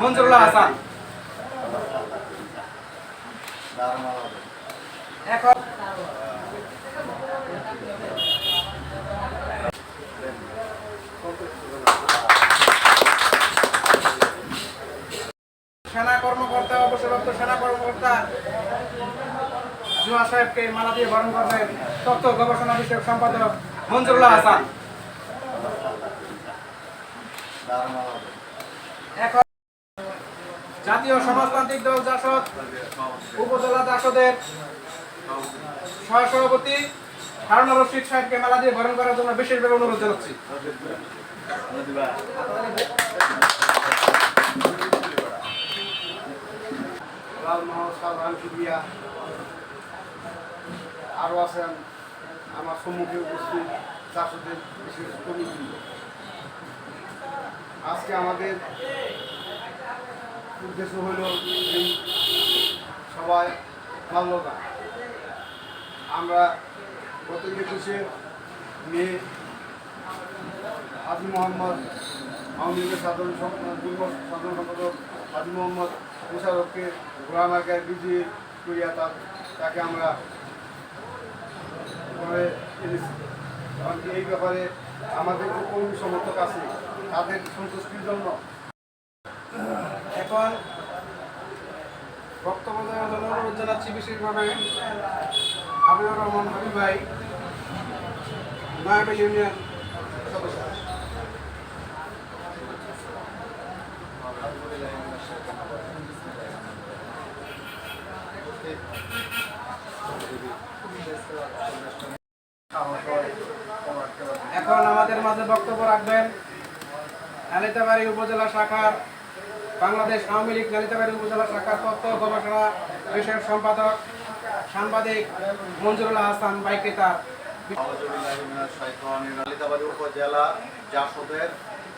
হাসান। সেনা কর্মকর্তা, অবসরপ্রাপ্ত সেনা কর্মকর্তা জুয়া সাহেবকে মালা দিয়ে বরণ করবেন তথ্য গবেষণা বিষয়ক সম্পাদক মঞ্জুরুল্লাহ হাসান। এখন জাতীয় সমাজতান্ত্রিক দল জাসদ, উপজেলা জাসদের সহসভাপতি হারুন রশিদ সাহেবকে মেলা দিয়ে বরণ করার জন্য বিশেষভাবে অনুরোধ জানাচ্ছি। আরও আছেন আমার সম্মুখে উপস্থিত চাষদের বিশেষ কমিটি আজকে আমাদের উদ্দেশ্য হল এই সবাই মাল্যতা আমরা গত একুশে মে হাজি মোহাম্মদ আওয়ামী লীগের সাধারণ সাধারণ সম্পাদক হাজি মোহাম্মদ মুশারফকে ঘোড়ামার্কায় বিজয়ী করিয়া তার তাকে আমরা এনেছি। এমনকি এই ব্যাপারে আমাদের কর্মী সমর্থক আছে, তাদের সন্তুষ্টির জন্য। এখন বক্তব্য দেওয়ার জন্য অনুরোধ জানাচ্ছি বিশেষভাবে রহমান হাবিব ভাই নয়াবে ইউনিয়ন এখন আমাদের মাঝে বক্তব্য রাখবেন নালিতাবাড়ি উপজেলা শাখার বাংলাদেশ আওয়ামী লীগ নালিতাবাড়ি উপজেলা শাখার তথ্য গবেষণা বিষয়ক সম্পাদক, সাংবাদিক মঞ্জুরুল হাসান বাইকেতা উপজেলা জাসদের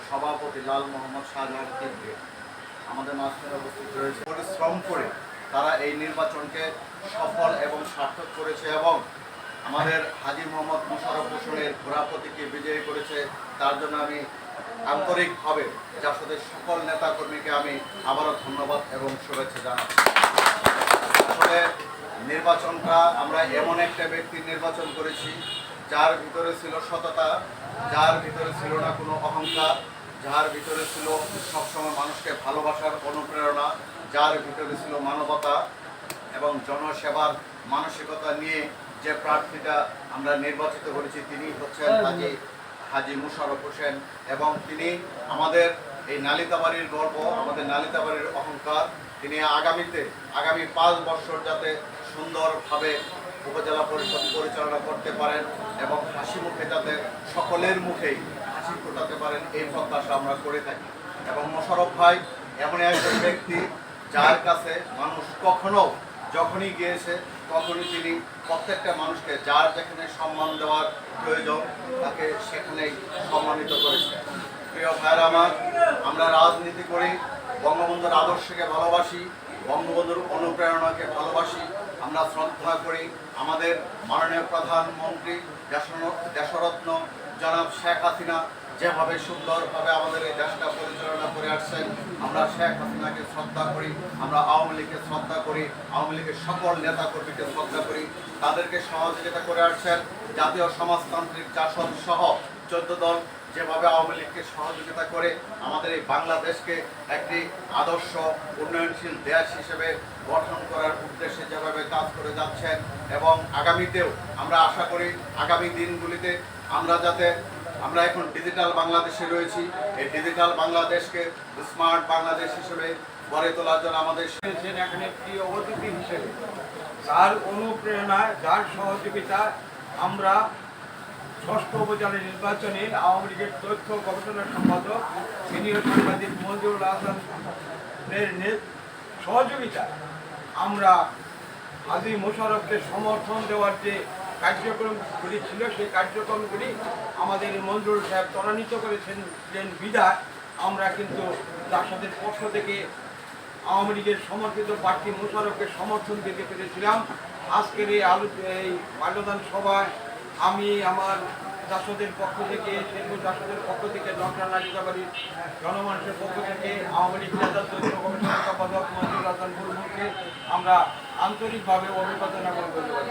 সভাপতি লাল মোহাম্মদ শাহজাহান আমাদের মাঝখানে উপস্থিত রয়েছে। পরিশ্রম করে তারা এই নির্বাচনকে সফল এবং সার্থক করেছে এবং আমাদের হাজি মোহাম্মদ মুশারফ হোসেনের ঘোড়াপতিকে বিজয়ী করেছে। তার জন্য আমি আন্তরিকভাবে জাসদের সকল নেতাকর্মীকে আমি আবারও ধন্যবাদ এবং শুভেচ্ছা জানাচ্ছি। আসলে নির্বাচনটা আমরা এমন একটা ব্যক্তির নির্বাচন করেছি যার ভিতরে ছিল সততা যার ভিতরে ছিল না কোনো অহংকার যার ভিতরে ছিল সবসময় মানুষকে ভালোবাসার অনুপ্রেরণা যার ভিতরে ছিল মানবতা এবং জনসেবার মানসিকতা নিয়ে যে প্রার্থীটা আমরা নির্বাচিত করেছি তিনি হচ্ছেন হাজি হাজি মুশারফ হোসেন এবং তিনি আমাদের এই নালিতাবাড়ির গর্ব, আমাদের নালিতাবাড়ির অহংকার। তিনি আগামীতে, আগামী পাঁচ বছর যাতে সুন্দরভাবে উপজেলা পরিষদ পরিচালনা করতে পারেন এবং হাসি মুখে যাতে সকলের মুখেই হাসি ফোটাতে পারেন, এই প্রত্যাশা আমরা করে থাকি। এবং মোশারফ ভাই এমন একজন ব্যক্তি যার কাছে মানুষ কখনো যখনই গিয়েছে, তখনই তিনি প্রত্যেকটা মানুষকে যার যেখানে সম্মান দেওয়ার প্রয়োজন, তাকে সেখানেই সম্মানিত করেছে। প্রিয় ভাইয়ের আমার, আমরা রাজনীতি করি, বঙ্গবন্ধুর আদর্শকে ভালোবাসি, বঙ্গবন্ধুর অনুপ্রেরণাকে ভালোবাসি, আমরা শ্রদ্ধা করি। আমাদের মাননীয় প্রধানমন্ত্রী দেশ- দেশরত্ন জনাব শেখ হাসিনা যেভাবে সুন্দরভাবে আমাদের এই দেশটা পরিচালনা করে আসছেন, আমরা শেখ হাসিনাকে শ্রদ্ধা করি, আমরা আওয়ামী লীগকে শ্রদ্ধা করি, আওয়ামী লীগের সকল নেতা কর্মীকে শ্রদ্ধা করি, তাদেরকে সহযোগিতা করে আসছেন জাতীয় সমাজতান্ত্রিক জাসদ সহ চোদ্দ দল যেভাবে আওয়ামী লীগকে সহযোগিতা করে আমাদের এই বাংলাদেশকে একটি আদর্শ, উন্নয়নশীল দেশ হিসেবে গঠন করার উদ্দেশ্যে যেভাবে কাজ করে যাচ্ছেন এবং আগামীতেও আমরা আশা করি আগামী দিনগুলিতে আমরা যাতে আমরা এখন ডিজিটাল বাংলাদেশে রয়েছি। এই ডিজিটাল বাংলাদেশকে স্মার্ট বাংলাদেশ হিসেবে গড়ে তোলার জন্য আমাদের এখানে প্রিয় অতিথি হিসেবে। তার অনুপ্রেরণায় যার সহযোগিতা আমরা ষষ্ঠ উপজেলা নির্বাচনে আওয়ামী লীগের তথ্য গবেষণা সম্পাদক, সিনিয়র সাংবাদিক মঞ্জুরুল হাসানের সহযোগিতা আমরা হাজি মোশারফকে সমর্থন দেওয়ার যে কার্যক্রমগুলি ছিল, সেই কার্যক্রমগুলি আমাদের মঞ্জুর সাহেব ত্বরান্বিত করেছেন বিদায় আমরা কিন্তু জাসাদের পক্ষ থেকে আওয়ামী লীগের সমর্থিত প্রার্থী মোশারফকে সমর্থন দিতে পেরেছিলাম। আজকের এই আলো, এই মাল্যদান সভায় আমি আমার দাসদের পক্ষ থেকে শেরপুর দাসদের পক্ষ থেকে, ডক্টর নালিকাবাড়ির জনমানুষের পক্ষ থেকে, আওয়ামী লীগ নেতা, তথ্য কমিশনের সম্পাদক মঞ্জুর হাসান আমরা আন্তরিকভাবে অভিবাদন করতে পারি